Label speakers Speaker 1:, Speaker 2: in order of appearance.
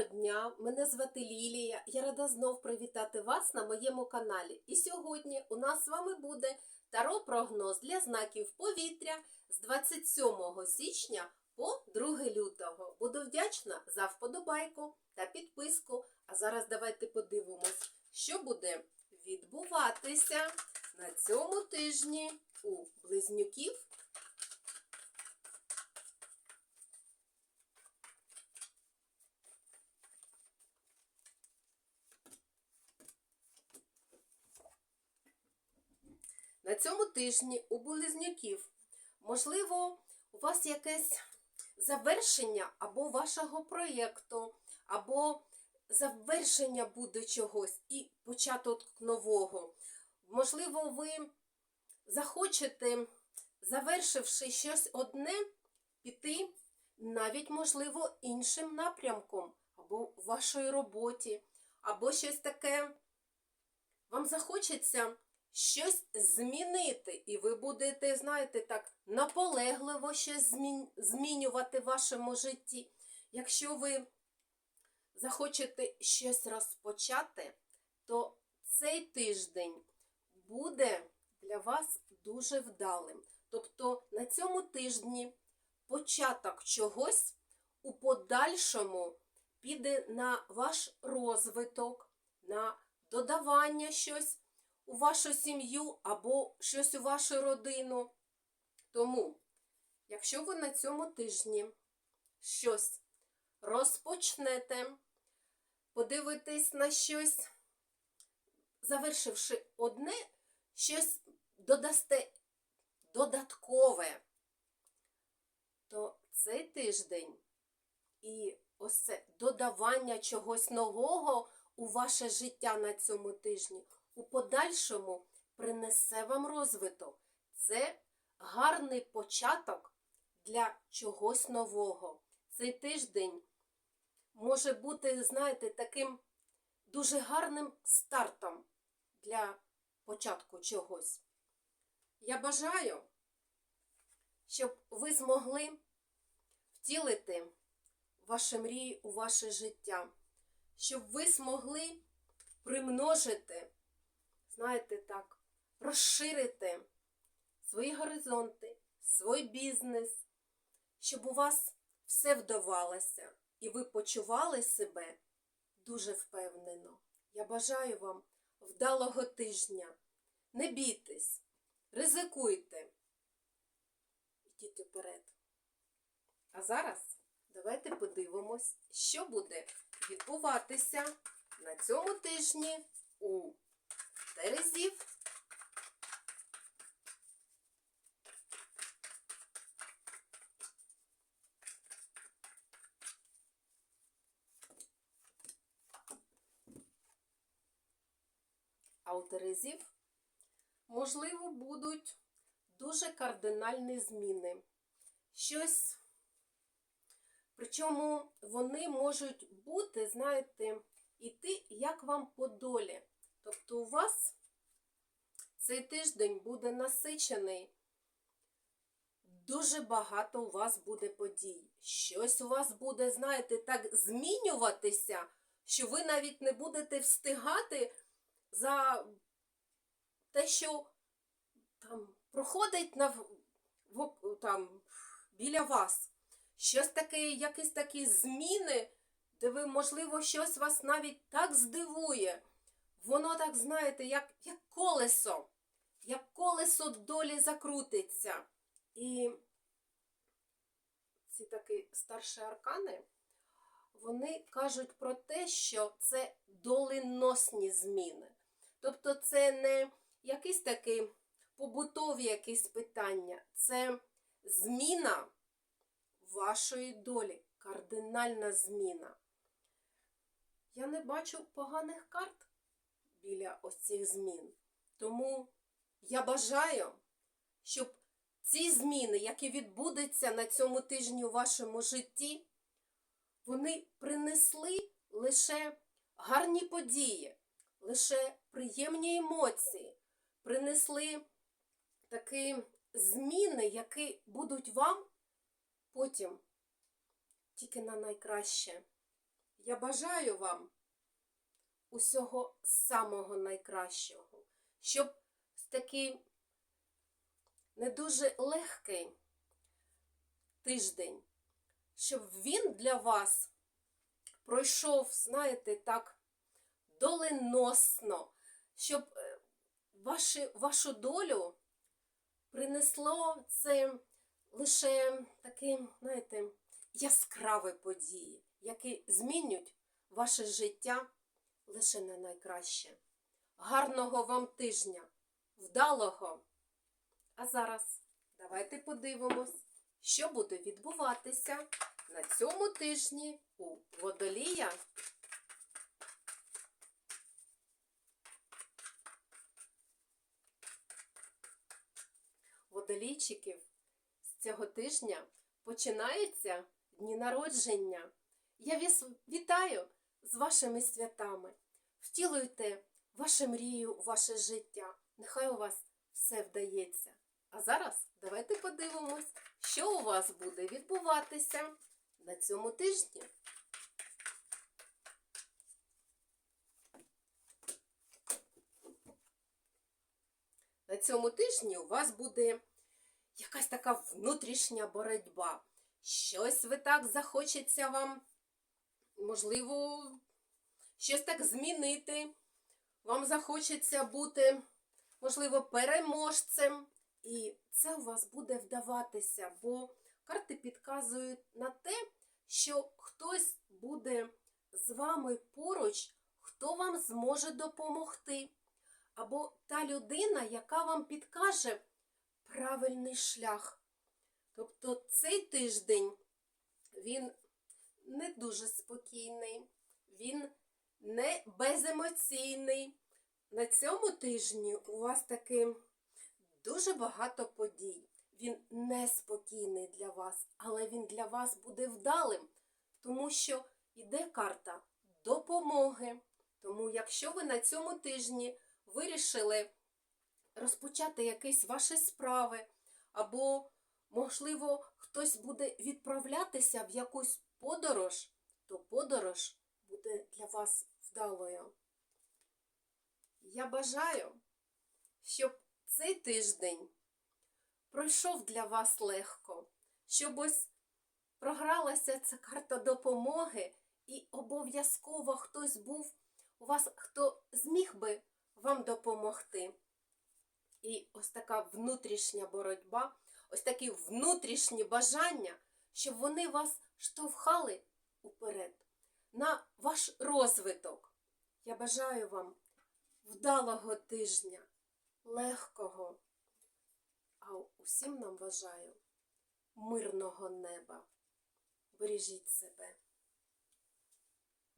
Speaker 1: Доброго дня! Мене звати Лілія. Я рада знов привітати вас на моєму каналі. І сьогодні у нас з вами буде таро-прогноз для знаків повітря з 27 січня по 2 лютого. Буду вдячна за вподобайку та підписку. А зараз давайте подивимось, що буде відбуватися на цьому тижні у близнюків цьому тижні у близнюків, можливо, у вас якесь завершення або вашого проєкту, або завершення буде чогось і початок нового. Можливо, ви захочете, завершивши щось одне, піти навіть, можливо, іншим напрямком, або в вашій роботі, або щось таке. Вам захочеться щось змінити, і ви будете, знаєте, так, наполегливо щось змінювати в вашому житті. Якщо ви захочете щось розпочати, то цей тиждень буде для вас дуже вдалим. Тобто на цьому тижні початок чогось у подальшому піде на ваш розвиток, на додавання щось у вашу сім'ю або щось у вашу родину. Тому, якщо ви на цьому тижні щось розпочнете, подивитесь на щось, завершивши одне, щось додасте додаткове, то цей тиждень і ось це додавання чогось нового у ваше життя на цьому тижні у подальшому принесе вам розвиток. Це гарний початок для чогось нового. Цей тиждень може бути, знаєте, таким дуже гарним стартом для початку чогось. Я бажаю, щоб ви змогли втілити ваші мрії у ваше життя, щоб ви змогли примножити знаєте так, розширити свої горизонти, свій бізнес, щоб у вас все вдавалося і ви почували себе дуже впевнено. Я бажаю вам вдалого тижня. Не бійтесь, ризикуйте. Ідіть вперед. А зараз давайте подивимось, що буде відбуватися на цьому тижні у Терезів. А у Терезів, можливо, будуть дуже кардинальні зміни. Щось, причому вони можуть бути, знаєте, іти, як вам по долі. Тобто у вас цей тиждень буде насичений, дуже багато у вас буде подій. Щось у вас буде, знаєте, так змінюватися, що ви навіть не будете встигати за те, що там проходить на, в- там, біля вас. Щось таке, якісь такі зміни, де ви, можливо, щось вас навіть так здивує. Воно так, знаєте, як, як колесо, як колесо долі закрутиться. І ці такі старші аркани, вони кажуть про те, що це доленосні зміни. Тобто це не якісь такі побутові якісь питання, це зміна вашої долі, кардинальна зміна. Я не бачу поганих карт біля ось цих змін. Тому я бажаю, щоб ці зміни, які відбудуться на цьому тижні у вашому житті, вони принесли лише гарні події, лише приємні емоції, принесли такі зміни, які будуть вам потім тільки на найкраще. Я бажаю вам усього самого найкращого, щоб такий не дуже легкий тиждень, щоб він для вас пройшов, знаєте, так доленосно, щоб е, ваші, вашу долю принесло це лише такі, знаєте, яскраві події, які змінюють ваше життя лише на найкраще. Гарного вам тижня, вдалого! А зараз давайте подивимось, що буде відбуватися на цьому тижні у водолія. Водолійчиків з цього тижня починаються дні народження. Я вас вітаю з вашими святами. Втілуйте вашу мрію, ваше життя. Нехай у вас все вдається. А зараз давайте подивимось, що у вас буде відбуватися на цьому тижні. На цьому тижні у вас буде якась така внутрішня боротьба. Щось ви так захочеться вам, можливо, щось так змінити. Вам захочеться бути, можливо, переможцем. І це у вас буде вдаватися, бо карти підказують на те, що хтось буде з вами поруч, хто вам зможе допомогти. Або та людина, яка вам підкаже правильний шлях. Тобто цей тиждень він не дуже спокійний, він не беземоційний. На цьому тижні у вас таки дуже багато подій. Він неспокійний для вас, але він для вас буде вдалим, тому що йде карта допомоги. Тому, якщо ви на цьому тижні вирішили розпочати якісь ваші справи, або, можливо, хтось буде відправлятися в якусь подорож, то подорож буде для вас вдалою. Я бажаю, щоб цей тиждень пройшов для вас легко, щоб ось програлася ця карта допомоги, і обов'язково хтось був у вас, хто зміг би вам допомогти. І ось така внутрішня боротьба, ось такі внутрішні бажання, щоб вони вас штовхали уперед на ваш розвиток. Я бажаю вам вдалого тижня, легкого, а усім нам бажаю мирного неба. Бережіть себе.